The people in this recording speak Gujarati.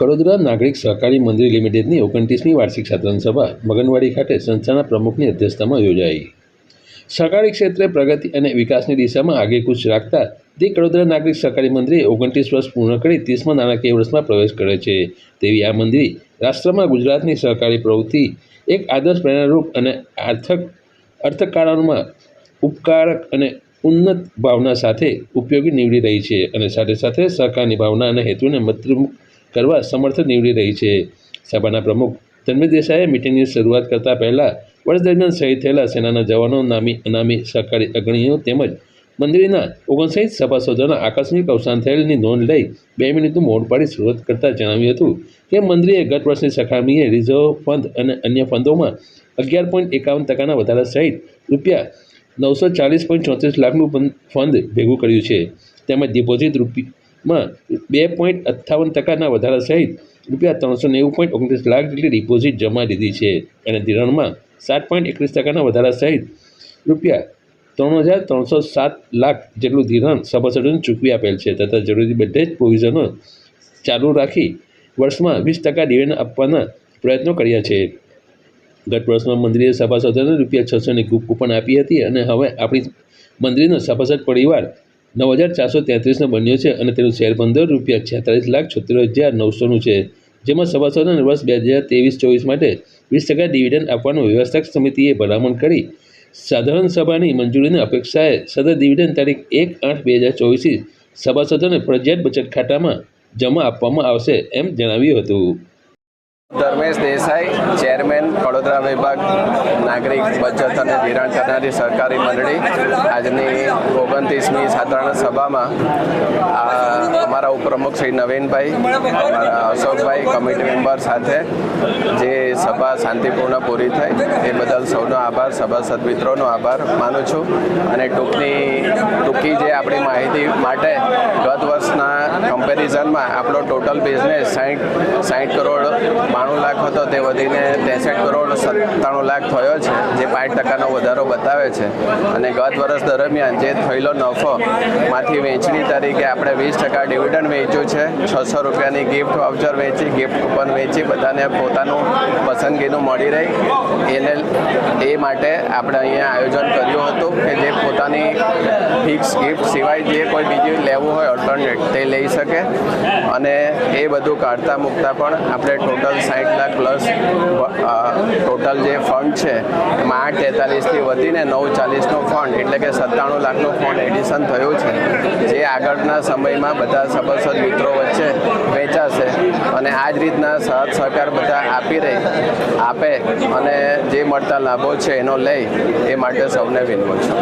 વડોદરા નાગરિક સહકારી મંદિર લિમિટેડની ઓગણત્રીસમી વાર્ષિક સાધારણ સભા મગનવાડી ખાતે સંસ્થાના પ્રમુખની અધ્યક્ષતામાં યોજાઈ. સહકારી ક્ષેત્રે પ્રગતિ અને વિકાસની દિશામાં આગેકૂચ રાખતા તે કડોદરા નાગરિક સહકારી મંદિરે ઓગણત્રીસ વર્ષ પૂર્ણ કરી ત્રીસમાં નાણાકીય વર્ષમાં પ્રવેશ કરે છે. તેવી આ મંદિર રાષ્ટ્રમાં ગુજરાતની સહકારી પ્રવૃત્તિ એક આદર્શ પ્રેરણારૂપ અને આર્થક અર્થકારણમાં ઉપકારક અને ઉન્નત ભાવના સાથે ઉપયોગી નીવડી રહી છે અને સાથે સાથે સહકારની ભાવના અને હેતુને મતરૂપ કરવા સમર્થ નીવડી રહી છે. સભાના પ્રમુખ ધર્મેશ દેસાઈએ મિટિંગની શરૂઆત કરતા પહેલાં વર્ષ દરમિયાન શહીદ થયેલા સેનાના જવાનો નામી અનામી સહકારી અગ્રણીઓ તેમજ મંદિરના ઓગણસાઠ સભાસદોના આકસ્મિક અવસાન થયેલની નોંધ લઈ બે મિનિટનું મોડ પાડી શરૂઆત કરતાં જણાવ્યું હતું કે મંદિરે ગત વર્ષની સરખામણીએ રિઝર્વ ફંડ અને અન્ય ફંડોમાં અગિયાર પોઈન્ટ એકાવન ટકાના વધારા સહિત રૂપિયા નવસો ચાલીસ પોઈન્ટ ચોત્રીસ લાખનું ફંડ ભેગું કર્યું છે. તેમજ ડિપોઝિટ રૂપિયામાં બે પોઈન્ટ અઠ્ઠાવન ટકાના વધારા સહિત રૂપિયા ત્રણસો નેવું પોઈન્ટ ઓગણત્રીસ લાખ જેટલી ડિપોઝિટ જમા લીધી છે. અને ધિરાણમાં સાત પોઈન્ટ એકવીસ ટકાના વધારા સહિત રૂપિયા ત્રણ હજાર ત્રણસો સાત લાખ જેટલું ધિરાણ સભાસદોને ચૂકવી આપેલ છે તથા જરૂરી બધે જ પ્રોવિઝનો ચાલુ રાખી વર્ષમાં વીસ ટકા ડિવિડન્ડ આપવાના પ્રયત્નો કર્યા છે. ગત વર્ષમાં મંદિરે સભાસદોને રૂપિયા છસોની કૂપન આપી હતી અને હવે આપણી મંદિરનો સભાસદ પરિવાર નવ હજાર ચારસો તેત્રીસનો બન્યો છે અને તેનું શેર પંદર રૂપિયા છેતાલીસ લાખ છોતેર હજાર નવસોનું છે, જેમાં સભાસદોને વર્ષ બે હજાર ત્રેવીસ ચોવીસ માટે વીસ ટકા ડિવિડન્ડ આપવાનું વ્યવસ્થાક સમિતિએ ભલામણ કરી. સાધારણ સભાની મંજૂરીની અપેક્ષાએ સદર ડિવિડન્ડ તારીખ એક આઠ બે હજાર ચોવીસથી સભાસદોને ફરજિયાત બચત ખાતામાં જમા આપવામાં આવશે એમ જણાવ્યું હતું. ધર્મેશ દેસાઈ ચેરમેન વડોદરા વિભાગ, નાગરિક, બચત અને ધિરાણ કરનારી સરકારી મંડળી. આજની ઓગણત્રીસમી સાધારણ સભામાં અમારા ઉપપ્રમુખ શ્રી નવીનભાઈ, અમારા અશોકભાઈ કમિટી મેમ્બર સાથે જે સભા શાંતિપૂર્ણ પૂરી થઈ, એ બદલ સૌનો આભાર સભાસદ મિત્રોનો આભાર માનું છું. અને ટૂંકની, ટૂંકી જે આપણી માહિતી માટે ગત વર્ષના કમ્પેરિઝનમાં આપણો ટોટલ બિઝનેસ સાઠ સાઠ કરોડ બાણું લાખ હતો. તે વધીને ત્રેસઠ કરોડ સત્તાણું લાખ થયો છે, જે પાંચ ટકાનો વધારો બતાવે છે. અને ગત વર્ષ દરમિયાન જે થયેલો નફો માંથી વેચણી તરીકે આપણે વીસ ટકા ડિવિડન્ડ વેચ્યું છે. છસો રૂપિયાની ગિફ્ટ વાઉચર વેચી ગિફ્ટ કૂપન વેચી બધાને પોતાનું પસંદગીનું મળી રહી. એને, એ માટે આપણે અહીંયા આયોજન કર્યું હતું કે જે પોતાની ફિક્સ ગિફ્ટ સિવાય જે કોઈ બીજું લેવું હોય ઓલ્ટરનેટ તે લઈ શકે. અને એ બધું કાઢતા મૂકતા પણ આપણે ટોટલ સાઠ લાખ પ્લસ ટોટલ જે ફંડ છે, એમાં આઠ તેતાલીસથી વધીને નવ ચાલીસનો ફંડ એટલે કે સત્તાણું લાખનું ફંડ એડિશન થયું છે. જે આગળના સમયમાં બધા સભાસદ મિત્રો વચ્ચે વેચાશે અને આ જ રીતના સાથ સહકાર બધા આપી રહી, આપે અને જે મળતા લાભો છે એનો લઈ એ માટે સૌને વિનવું છું